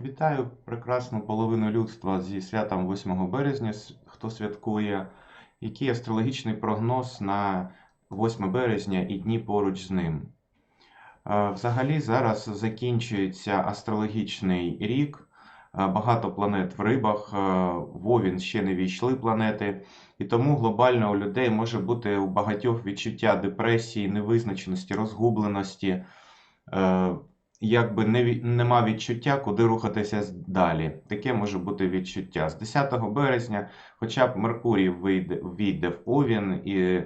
Вітаю прекрасну половину людства зі святом 8 березня, хто святкує. Який астрологічний прогноз на 8 березня і дні поруч з ним? Е, Взагалі зараз закінчується астрологічний рік. Е, Багато планет в рибах, е, в Овін ще не війшли планети, і тому глобально у людей може бути у багатьох відчуття депресії, невизначеності, розгубленості. Якби не, нема відчуття, куди рухатися далі. Таке може бути відчуття. З 10 березня, хоча б Меркурій вийде, війде в Овін, і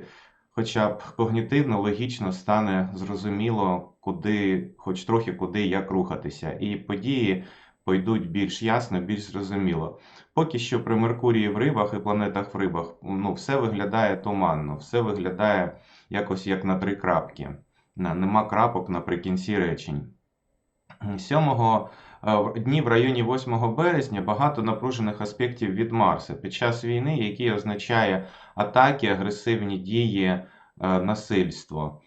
хоча б когнітивно, логічно стане зрозуміло, куди, хоч трохи куди, як рухатися. І події пойдуть більш ясно, більш зрозуміло. Поки що при Меркурії в рибах і планетах в рибах ну, все виглядає туманно, все виглядає якось як на три крапки. Нема крапок наприкінці речень. 7 дні в районі 8 березня багато напружених аспектів від Марса під час війни, який означає атаки, агресивні дії, е, насильство.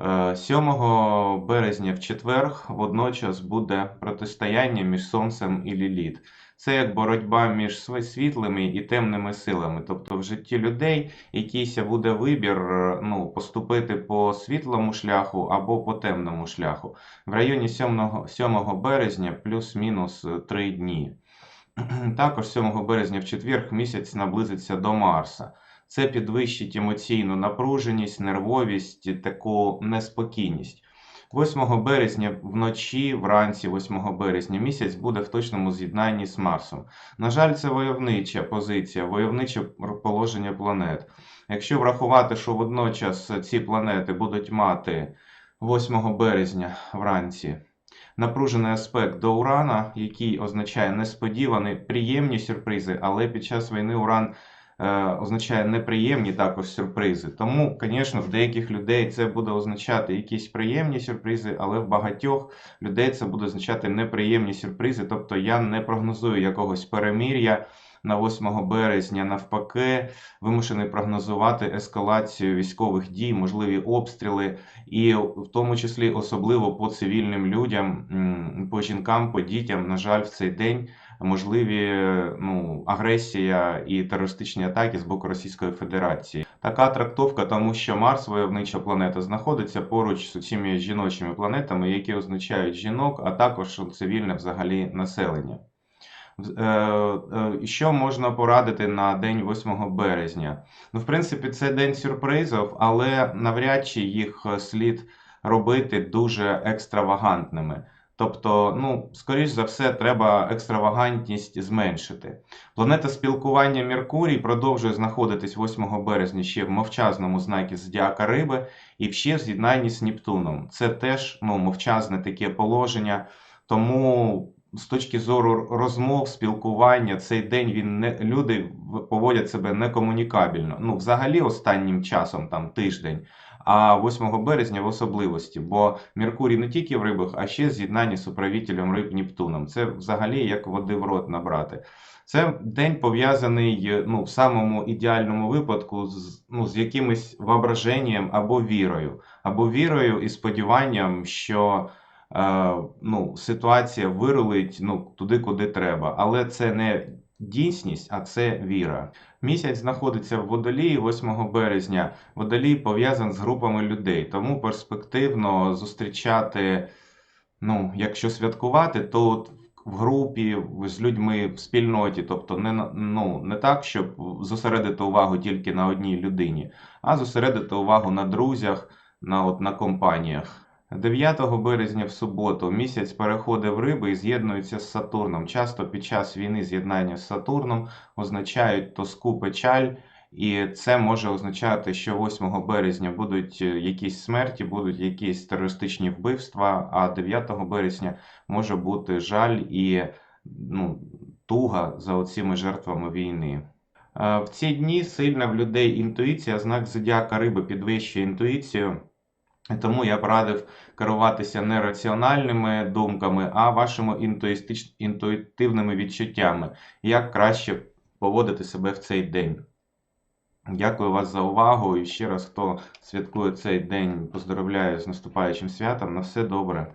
Е, 7 березня в четвер водночас буде протистояння між Сонцем і Ліліт. Це як боротьба між світлими і темними силами. Тобто в житті людей якийсь буде вибір е, ну, поступити по світлому шляху або по темному шляху в районі 7, 7 березня плюс-мінус 3 дні. Також 7 березня в четвер місяць наблизиться до Марса. Це підвищить емоційну напруженість, нервовість, таку неспокійність. 8 березня вночі, вранці 8 березня місяць буде в точному з'єднанні з Марсом. На жаль, це войовнича позиція, войовниче положення планет. Якщо врахувати, що водночас ці планети будуть мати 8 березня вранці напружений аспект до Урана, який означає несподівані, приємні сюрпризи, але під час війни Уран означає неприємні також сюрпризи. Тому, звісно, в деяких людей це буде означати якісь приємні сюрпризи, але в багатьох людей це буде означати неприємні сюрпризи. Тобто я не прогнозую якогось перемір'я. На 8 березня, навпаки, вимушений прогнозувати ескалацію військових дій, можливі обстріли, і в тому числі особливо по цивільним людям, по жінкам, по дітям, на жаль, в цей день можливі ну, агресія і терористичні атаки з боку Російської Федерації. Така трактовка, тому що Марс, войовнича планета, знаходиться поруч з цими жіночими планетами, які означають жінок, а також цивільне взагалі населення. Е, е, Що можна порадити на день 8 березня? Ну, в принципі, це день сюрпризів, але навряд чи їх слід робити дуже екстравагантними. Тобто, ну, скоріш за все, треба екстравагантність зменшити. Планета спілкування Меркурій продовжує знаходитись 8 березня ще в мовчазному знакі Зодіака Риби і ще в з'єднанні з Нептуном. Це теж ну, мовчазне таке положення. Тому з точки зору розмов, спілкування, цей день він не люди поводять себе некомунікабельно. Ну, взагалі, останнім часом, там тиждень, а 8 березня в особливості, бо Меркурій не тільки в рибах, а ще з'єднання з управителем риб Нептуном. Це взагалі як води в рот набрати. Це день пов'язаний ну, в самому ідеальному випадку з, ну, з якимось воображенням або вірою, або вірою і сподіванням, що е, ну, ситуація вирулить ну, туди, куди треба. Але це не дійсність, а це віра. Місяць знаходиться в водолії 8 березня. Водолій пов'язаний з групами людей, тому перспективно зустрічати, ну, якщо святкувати, то в групі з людьми в спільноті, тобто не, ну, не так, щоб зосередити увагу тільки на одній людині, а зосередити увагу на друзях, на, от, на компаніях. 9 березня в суботу місяць переходить в риби і з'єднується з Сатурном. Часто під час війни з'єднання з Сатурном означають тоску, печаль, і це може означати, що 8 березня будуть е, якісь смерті, будуть якісь терористичні вбивства, а 9 березня може бути жаль і ну, туга за оціми жертвами війни. Е, В ці дні сильна в людей інтуїція, знак зодіака риби підвищує інтуїцію. Тому я б радив керуватися не раціональними думками, а вашими інтуїтивними відчуттями, як краще поводити себе в цей день. Дякую вас за увагу і ще раз, хто святкує цей день, поздоровляю з наступаючим святом. На все добре.